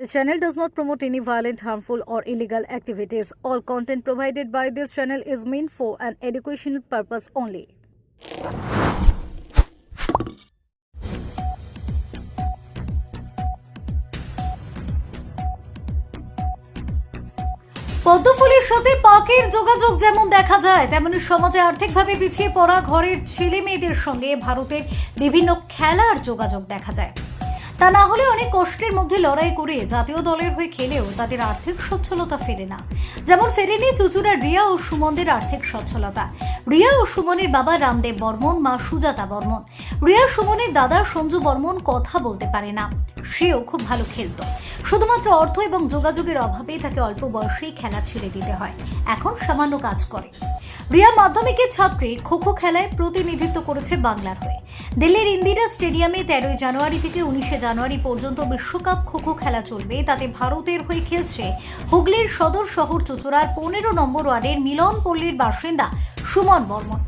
This channel does not promote any violent, harmful, or illegal activities. All content provided by this channel is meant for an educational purpose only. পদ্মফুলের সাথে পাকের যোগাযোগ যেমন দেখা যায় তেমনি সমাজে আর্থিকভাবে পিছিয়ে পড়া ঘরের ছেলে মেয়েদের সঙ্গে ভারতের বিভিন্ন খেলার যোগাযোগ দেখা যায় তা না হলে অনেক কষ্টের মধ্যে লড়াই করে জাতীয় দলের হয়ে খেলেও তাদের আর্থিক সচ্ছলতা ফেরে না। যেমন ফেরেনি চুচুড়া রিয়া ও সুমনদের আর্থিক সচ্ছলতা। রিয়া ও সুমনের বাবা রামদেব বর্মন, মা সুজাতা বর্মন। রিয়া সুমনের দাদা সঞ্জু বর্মন কথা বলতে পারে না। সেও খুব ভালো খেলতো। শুধুমাত্র অর্থ এবং যোগাযোগের অভাবেই তাকে অল্প বয়সেই খেলা ছেড়ে দিতে হয়। এখন সামান্য কাজ করে। রিয়া মাধ্যমিকের ছাত্রী খোখো খেলায় প্রতিনিধিত্ব করেছে বাংলার হয়ে। দিল্লির ইন্দিরা স্টেডিয়ামে তেরোই জানুয়ারি থেকে উনিশে জানুয়ারি পর্যন্ত বিশ্বকাপ খোখো খেলা চলবে। তাতে ভারতের হয়ে খেলছে হুগলির সদর শহর চুচুড়ার পনেরো নম্বর ওয়ার্ডের মিলন পল্লীর বাসিন্দা সুমন বর্মন।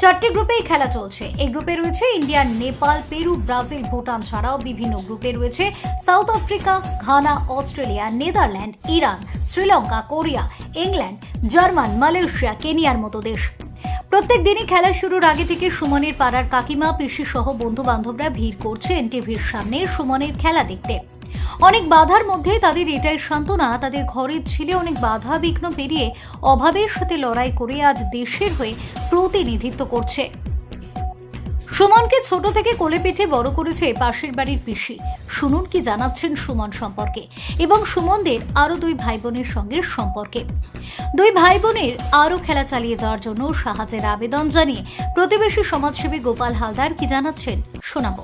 চারটি গ্রুপেই খেলা চলছে। এই গ্রুপে রয়েছে India, Nepal, Peru, Brazil, Bhutan ছাড়াও বিভিন্ন গ্রুপে রয়েছে South Africa, Ghana, Australia, Netherland, Iran, Sri Lanka, Korea, England, German, Malaysia, কেনিয়ার মতো দেশ। প্রত্যেক দিনই খেলা শুরুর আগে থেকে সুমনের পাড়ার কাকিমা, পিসি সহ বন্ধু বান্ধবরা ভিড় করছে এনটিভির সামনে সুমনের খেলা দেখতে। অনেক বাধার মধ্যে তাদের এটাই সান্ত্বনা। তাদের ঘরের ছেলে অনেক বাধা, বিঘ্ন পেরিয়ে অভাবের সাথে লড়াই করে আজ দেশের হয়ে প্রতিনিধিত্ব করছে। সুমনকে ছোট থেকে কোলে পিঠে বড় করেছে পাশের বাড়ির পিসি। শুনুন কি জানাচ্ছেন সুমন সম্পর্কে? এবং সুমনদের আরও দুই ভাই বোনের সঙ্গে সম্পর্কে। দুই ভাই বোনের আরও খেলা চালিয়ে যাওয়ার জন্য সাহায্যের আবেদন জানিয়ে প্রতিবেশী সমাজসেবী গোপাল হালদার কি জানাচ্ছেন শোনাবো।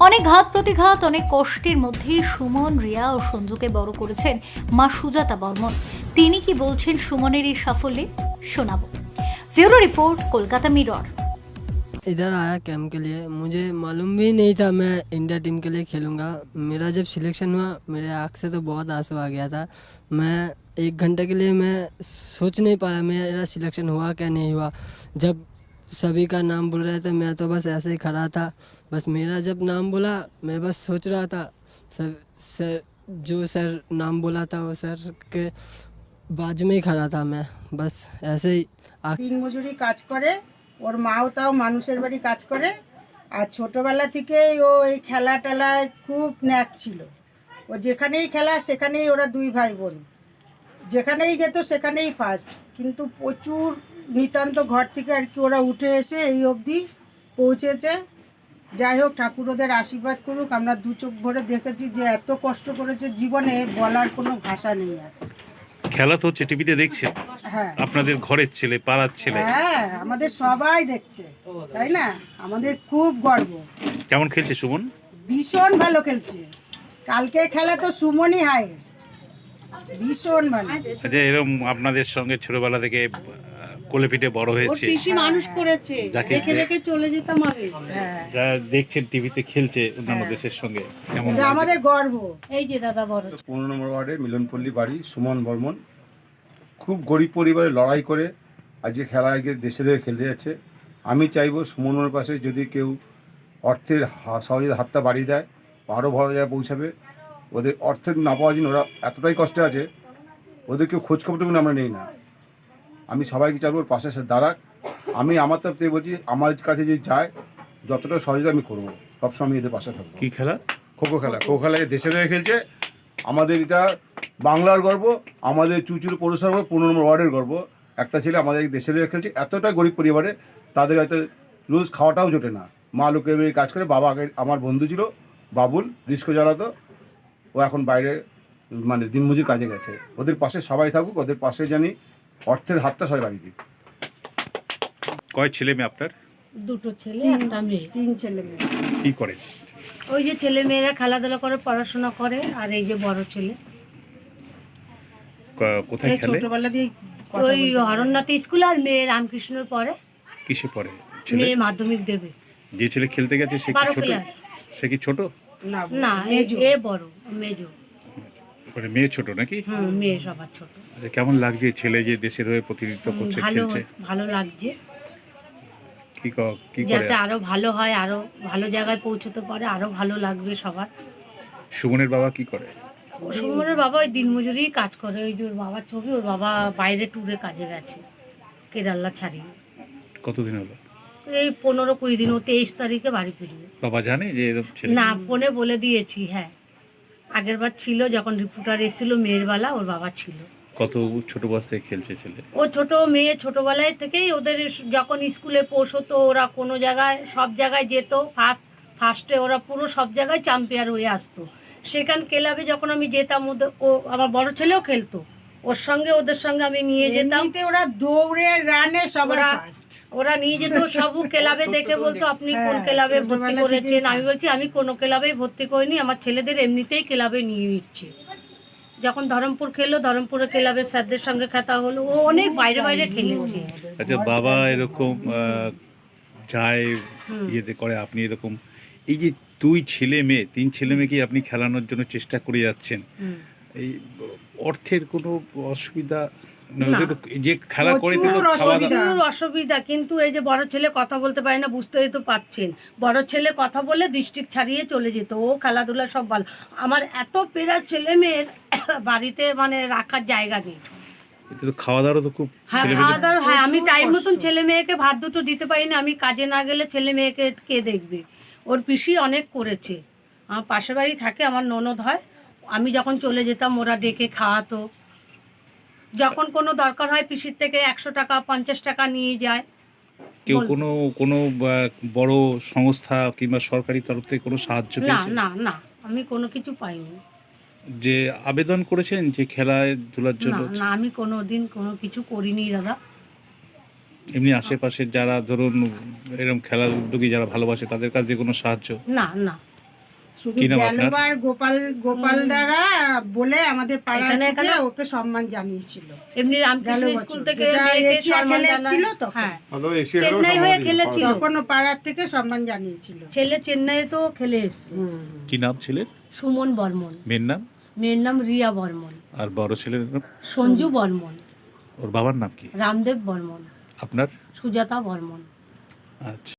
অনেক ঘাত প্রতিঘাত অনেক কষ্টের মধ্যেই সুমন রিয়া ও সঞ্জুকে বড় করেছেন মা সুজাতা বর্মন তিনি কি বলছেন সুমনের এই সাফল্যে শোনাবো ফিউরো রিপোর্ট কলকাতা মিরর इधर आया कैंप के लिए मुझे मालूम भी नहीं था मैं इंडिया टीम के लिए खेलूंगा मेरा जब सिलेक्शन हुआ मेरे आँख से तो बहुत आंसू आ गया था मैं एक घंटे के लिए मैं सोच नहीं पाया मेरा सिलेक्शन हुआ क्या नहीं हुआ जब सभी का नाम बोल रहे थे मैं तो बस ऐसे ही खड़ा था बस मेरा जब नाम बोला मैं बस सोच रहा था सर सर जो सर नाम बोला था वो सर के बाजू में ही खड़ा था मैं बस ऐसे ही आँख দিন মজুরি কাজ করে ওর মাও তাও মানুষের বাড়ি কাজ করে আর ছোটবেলা থেকেই ও এই খেলা টেলায় খুব ন্যাক ছিল ও যেখানেই খেলা সেখানেই ওরা দুই ভাই বোন যেখানেই যেত সেখানেই ফার্স্ট কিন্তু প্রচুর নিতান্ত ঘর থেকে আর কি ওরা উঠে এসে এই অবধি পৌঁছেছে যাই হোক ঠাকুর ওদের আশীর্বাদ করুক। আমরা দু চোখ ভরে দেখেছি যে এত কষ্ট করেছে জীবনে বলার কোনো ভাষা নেই আর। খেলা তো হচ্ছে টিভিতে দেখছে। হ্যাঁ। আপনাদের ঘরের ছেলে পাড়ার ছেলে। হ্যাঁ আমাদের সবাই দেখছে তাই না? আমাদের খুব গর্ব। কেমন খেলছে সুমন? ভীষণ ভালো খেলছে। কালকে খেলা তো সুমনই হাইয়েস্ট ভীষণ ভালো। যে এরকম আপনাদের সঙ্গে ছোটবেলা থেকে কোলে পিঠে বড় হয়েছে। মানুষ করেছে। যাকে চলে যেতাম আগে। হ্যাঁ। যারা দেখছেন টিভিতে খেলছে অন্যান্য দেশের সঙ্গে কেমন আমাদের গর্ব। এই যে দাদা বড়। পনেরো নম্বর ওয়ার্ডে মিলনপল্লী বাড়ি সুমন বর্মন। খুব গরিব পরিবারে লড়াই করে আজকে খেলা আজকে দেশের হয়ে খেলতে যাচ্ছে। আমি চাইব সুমনের পাশে যদি কেউ অর্থের সহজে হাতটা বাড়িয়ে দেয় আরও ভালো জায়গায় পৌঁছাবে। ওদের অর্থের না পাওয়ার জন্য ওরা এতটাই কষ্টে আছে ওদের কেউ খোঁজ খবরটুকু আমরা নেই না। আমি সবাইকে চাইব পাশে দাঁড়াক। আমি আমার তরফ থেকে বলছি আমার কাছে যদি যায় যতটা সহযোগিতা আমি করব সবসময় আমি এদের পাশে থাকব। কি খেলা? খোখো খেলা। খোখো খেলায় দেশের হয়ে খেলছে। আমাদের এটা বাংলার গর্ব আমাদের চুচুর পৌরসভা পনেরো নম্বর ওয়ার্ডের গর্ব। একটা ছেলে আমাদের দেশের হয়ে খেলছে এতটা গরিব পরিবারে তাদের হয়তো রোজ খাওয়াটাও জোটে না। মা লোকের বাড়ি কাজ করে বাবা আগে আমার বন্ধু ছিল বাবুল রিস্কো জ্বালাতো। ও এখন বাইরে মানে দিনমজুর কাজে গেছে। ওদের পাশে সবাই থাকুক ওদের পাশে জানি অর্থের হাতটা সবাই বাড়িয়ে দিক কয় ছেলে মেয়ে আপনার? দুটো ছেলে একটা মেয়ে। তিন ছেলে মেয়ে। কি করে? ওই যে ছেলে মেয়েরা খেলাধুলা করে পড়াশোনা করে আর এই যে বড় ছেলে। ক- কোথায় খেলে? ছোটবেলা দিয়ে ওই হরণনাথ স্কুল আর মেয়ে রামকৃষ্ণর পরে। কিসে পড়ে? ছেলে? মেয়ে মাধ্যমিক দেবে। যে ছেলে খেলতে গেছে সে কি বারো ছোট? ক্লাস। সে কি ছোট? না না এ এ বড় মেজো। মানে মেয়ে ছোট নাকি? হুম মেয়ে সবার ছোট। আচ্ছা, কেমন লাগছে ছেলে যে দেশের হয়ে প্রতিনিধিত্ব করছে ভালো খেলছে? ভালো লাগছে। কি ক- কি করে? যাতে আরও ভালো হয় আরও ভালো জায়গায় পৌঁছতে পারে আরও ভালো লাগবে সবার। সুমনের বাবা কি করে? সুমনের বাবা ওই দিনমজুরি কাজ করে ওই যে ওর বাবার ছবি ওর বাবা বাইরে ট্যুরে কাজে গেছে কেরালা ছাড়িয়ে। কতদিন হলো? এই পনেরো কুড়ি দিন ও তেইশ তারিখে বাড়ি ফিরবে। বাবা জানে যে এরকম ছেলে? না ফোনে বলে দিয়েছি হ্যাঁ। আগের বার ছিল যখন রিপোর্টার এসেছিল মেয়ের বেলা ওর বাবা ছিল। কত ছোট বয়স থেকে খেলছে ছেলে? ও ছোট মেয়ে ছোটবেলায় থেকেই ওদের যখন স্কুলে পৌঁছতো ওরা কোনো জায়গায় সব জায়গায় যেত ফার্স্ট ফার্স্টে ওরা পুরো সব জায়গায় চ্যাম্পিয়ন হয়ে আসতো। সেখান ক্লাবে যখন আমি যেতাম ওদের ও আমার বড় ছেলেও খেলতো। ওর সঙ্গে ওদের সঙ্গে আমি নিয়ে যেতাম। ওরা দৌড়ে রানে সবার ফার্স্ট ওরা নিয়ে যেত সব ক্লাবে দেখে বলতো আপনি কোন হ্যাঁ, ক্লাবে ভর্তি করেছেন? আমি বলছি আমি কোনো ক্লাবেই ভর্তি করিনি আমার ছেলেদের এমনিতেই ক্লাবে নিয়ে নিচ্ছে। যখন ধরমপুর খেললো ধরমপুরে ক্লাবের স্যারদের সঙ্গে খেতা হলো। ও অনেক বাইরে বাইরে খেলেছে। আচ্ছা বাবা এরকম যায় ইয়েতে করে আপনি এরকম এই যে দুই ছেলে মেয়ে তিন ছেলে মেয়েকে আপনি খেলানোর জন্য চেষ্টা করে যাচ্ছেন এই অর্থের কোনো অসুবিধা যে খেলা করে প্রচুর অসুবিধা। কিন্তু এই যে বড় ছেলে কথা বলতে পারে না বুঝতেই তো পাচ্ছেন বড় ছেলে কথা বলে ডিস্ট্রিক্ট ছাড়িয়ে চলে যেত ও খেলাধুলা সব ভালো। আমার এত পেরা ছেলে মেয়ের বাড়িতে মানে রাখার জায়গা নেই। খাওয়া দাওয়ারও তো খুব হ্যাঁ খাওয়া দাওয়া হ্যাঁ আমি টাইম মতন ছেলে মেয়েকে ভাত দুটো দিতে পারি না আমি কাজে না গেলে ছেলে মেয়েকে কে দেখবে? ওর পিসি অনেক করেছে। আমার পাশের বাড়ি থাকে আমার ননদ হয়। আমি যখন চলে যেতাম ওরা ডেকে খাওয়াতো। যখন কোনো দরকার হয় পিসির থেকে একশো টাকা পঞ্চাশ টাকা নিয়ে যায়। কেউ কোনো কোনো বড় সংস্থা কিংবা সরকারি তরফ থেকে কোনো সাহায্য না না না আমি কোনো কিছু পাইনি। যে আবেদন করেছেন যে খেলাধুলার না জন্য? না আমি কোনো দিন কোনো কিছু করিনি দাদা। এমনি আশেপাশে যারা ধরুন এরকম খেলার উদ্যোগী যারা ভালোবাসে তাদের কাছ কাছে কোনো সাহায্য? না না। শুধু কি নাম আপনার? গেলবার গোপাল গোপাল দ্বারা বলে আমাদের পাড়ার এখানে- থেকে ওকে সম্মান জানিয়েছিল। এমনি রামকৃষ্ণ স্কুল থেকে যেটা এশিয়া খেলে এসেছিল তখন। হ্যাঁ। চেন্নাই হয়ে খেলেছিল পাড়ার থেকে সম্মান জানিয়েছিল। ছেলে চেন্নাইয়ে তো খেলে এসছে। কি নাম ছেলের? সুমন বর্মন। মেয়ের নাম? মেয়ের নাম রিয়া বর্মন। আর বড় ছেলের নাম? সঞ্জু বর্মন। ওর বাবার নাম কি? রামদেব বর্মন। আপনার? সুজাতা বর্মন। আচ্ছা।